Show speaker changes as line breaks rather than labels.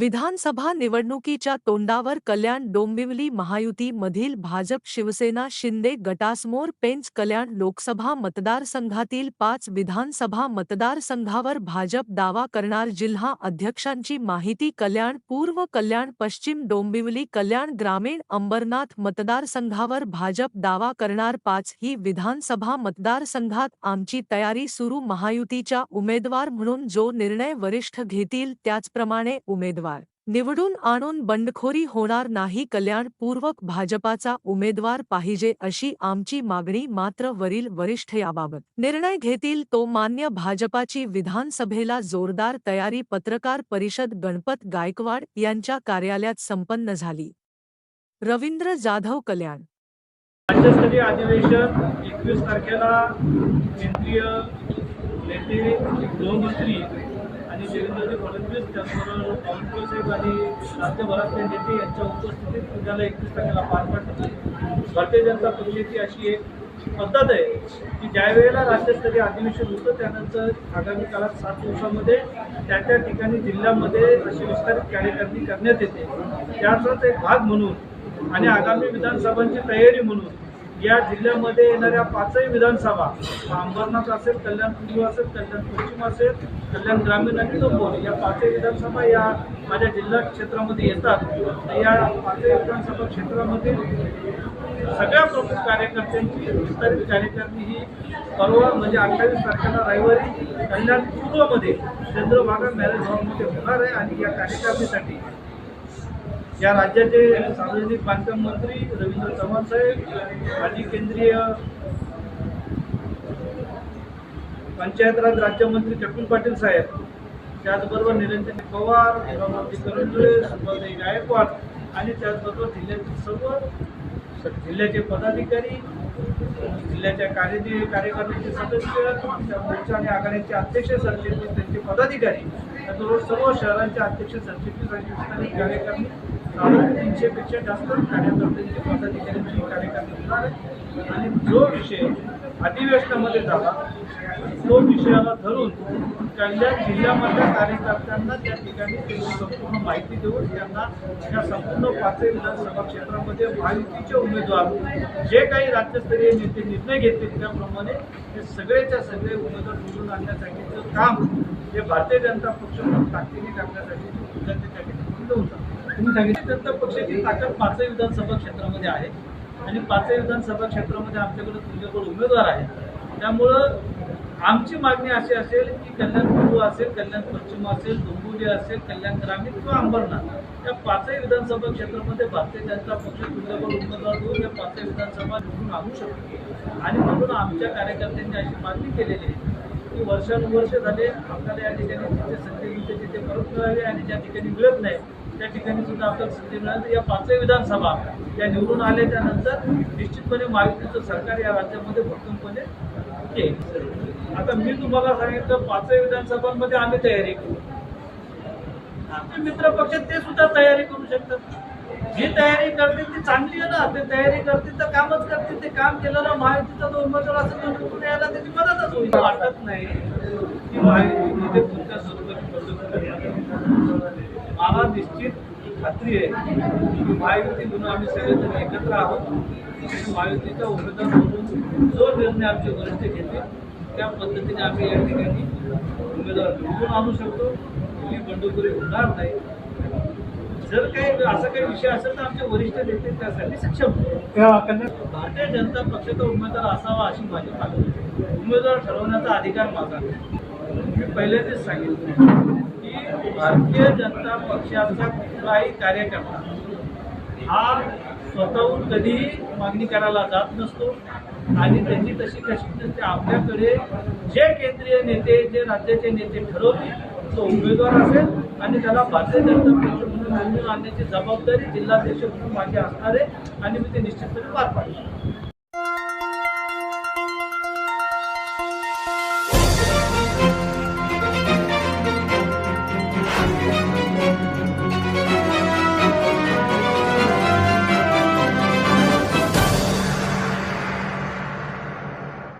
विधानसभा निवडणुकीच्या तोंडावर कल्याण डोंबिवली महायुती मधील भाजप शिवसेना शिंदे गटासमोर पेंच कल्याण लोकसभा मतदारसंघातील पाच विधानसभा मतदारसंघावर भाजप दावा करणार जिल्हा अध्यक्षांची माहिती कल्याण पूर्व कल्याण पश्चिम डोंबिवली कल्याण ग्रामीण अंबरनाथ मतदारसंघावर भाजप दावा करणार पाच ही विधानसभा मतदारसंघात आमची तयारी सुरू महायुतीच्या उमेदवार म्हणून जो निर्णय वरिष्ठ घेतील त्याचप्रमाणे उमेदवार निवडून आणून बंडखोरी होणार नाही कल्याणपूर्वक भाजपाचा उमेदवार पाहिजे अशी आमची मागणी मात्र वरील वरिष्ठ याबाबत. निर्णय घेतील तो मान्य भाजपाची विधानसभेला जोरदार तयारी पत्रकार परिषद गणपत गायकवाड यांच्या कार्यालयात संपन्न झाली. रवींद्र जाधव कल्याण.
राज्यस्तरीय अधिवेशन एकवीस तारखेला केंद्रीय नेते गृहमंत्री आणि देवेंद्रजी फडणवीस त्याचबरोबर पवन साहेब आणि राज्यभरातले नेते यांच्या उपस्थितीत उद्याला एकवीस तारखेला पार पाडतात भारतीय जनता पक्षाची अशी एक पद्धत आहे की ज्या वेळेला राज्यस्तरीय अधिवेशन होतं त्यानंतर आगामी काळात सात दिवसामध्ये त्या त्या ठिकाणी जिल्ह्यामध्ये अशी विस्तारित कार्यकारिणी करण्यात येते. त्याचाच एक भाग म्हणून आणि आगामी विधानसभांची तयारी म्हणून या जिल्ह्यामध्ये येणाऱ्या पाचही विधानसभा अंबरनाथ असेल कल्याण पूर्व असेल कल्याण पश्चिम असेल कल्याण ग्रामीण आणि डोंबोली या पाचही विधानसभा या माझ्या जिल्हा क्षेत्रामध्ये येतात. या पाचही विधानसभा क्षेत्रामध्ये सगळ्या प्रमुख कार्यकर्त्यांची विस्तारित कार्यकारिणी ही परवा म्हणजे अठ्ठावीस तारखेला रविवारी कल्याण पूर्वमध्ये चंद्रभागा मॅरेज हॉलमध्ये होणार आहे आणि या कार्यकारिणीसाठी या राज्याचे सार्वजनिक बांधकाम मंत्री रवींद्र चव्हाण साहेब माजी केंद्रीय पंचायत राज राज्यमंत्री चकुल पाटील साहेब त्याचबरोबर निरंजन पवार रामावती करंजुळे सुभाषदेवी गायकवाड आणि त्याचबरोबर जिल्ह्यातील सर्व जिल्ह्याचे पदाधिकारी जिल्ह्याच्या कार्य कार्यकारिणीचे सदस्य मोर्चा आणि आघाडीचे अध्यक्ष सरचिटणीस त्यांचे पदाधिकारी त्याचबरोबर सर्व शहरांचे अध्यक्ष सरचिटणीस आणि कार्यकारिणी साधारण तीनशेपेक्षा जास्त कार्यकर्त्यांची पदाधिकाऱ्यांची कार्यकर्ते होणार आणि जो विषय अधिवेशनामध्ये झाला तो विषयाला धरून कल्याण जिल्ह्यामधल्या कार्यकर्त्यांना त्या ठिकाणी त्यांची संपूर्ण माहिती देऊन त्यांना या संपूर्ण पाचही विधानसभा क्षेत्रामध्ये महायुतीचे उमेदवार जे काही राज्यस्तरीय नेते निर्णय घेतील त्याप्रमाणे हे सगळेच्या सगळे उमेदवार निवडून आणण्यासाठीचं काम हे भारतीय जनता पक्ष ताकदीने करण्यासाठी त्या ठिकाणी देऊन तुम्ही सांगितलं जनता पक्षाची ताकद पाचही विधानसभा क्षेत्रामध्ये आहे. आणि पाचही विधानसभा क्षेत्रामध्ये आमच्याकडे तुमच्याकडे उमेदवार आहेत. त्यामुळं आमची मागणी अशी असेल की कल्याण पूर्व असेल कल्याण पश्चिम असेल डोंबिवली असेल कल्याण ग्रामीण किंवा अंबरनाथ या पाचही विधानसभा क्षेत्रामध्ये भारतीय जनता पक्ष तुमच्याकडे उमेदवार देऊन या पाचही विधानसभा निवडून आणू शकतो. आणि म्हणून आमच्या कार्यकर्त्यांनी अशी मागणी केलेली आहे की वर्षानुवर्ष झाले आपल्याला या ठिकाणी जिथे संधी मिळते तिथे परत मिळावी आणि ज्या ठिकाणी मिळत नाही त्या ठिकाणी सुद्धा आपल्याला संधी मिळाली. या पाचही विधानसभा या निवडून आल्याच्यानंतर निश्चितपणे महायुतीचं सरकार या राज्यामध्ये भक्कमपणे येईल. आता मी तुम्हाला सांगितलं पाचही विधानसभांमध्ये आम्ही तयारी करू. आमचे मित्र पक्ष ते सुद्धा तयारी करू शकतात. जी तयारी करतील ती चांगली आहे ना. ते तयारी करतील तर कामच करतील. ते काम केलेलं महायुतीचा जो उमेदवार असेल तो यायला त्याची मदतच होईल. वाटत नाही. की महायुतीमध्ये स्वरूपाची पद्धत मला निश्चित खात्री आहे की महायुती म्हणून आम्ही सगळेजण एकत्र आहोत आणि महायुतीचा उमेदवार म्हणून जो निर्णय आमचे वरिष्ठ घेतील त्या पद्धतीने आम्ही या ठिकाणी उमेदवार निवडून आणू शकतो ही बंडखोरी होणार नाही जर काही असा काही विषय असेल तर आमचे वरिष्ठ नेते त्यासाठी सक्षम. भारतीय जनता पक्षाचा उमेदवार असावा अशी माझी मागणी. उमेदवार ठरवण्याचा अधिकार माझा. मी पहिल्यांदाच सांगितलं भारतीय जनता पक्षाचा कुठलाही कार्यकर्ता हा स्वतःहून कधीही मागणी करायला जात नसतो. आणि त्यांची तशी कशी नसते आपल्याकडे जे केंद्रीय नेते जे राज्याचे नेते ठरवतील तो उमेदवार असेल आणि त्याला भारतीय जनता पक्ष म्हणून निवडून आणण्याची जबाबदारी जिल्हाध्यक्ष म्हणून माझी असणार आहे आणि मी ते निश्चितपणे पार पाडणार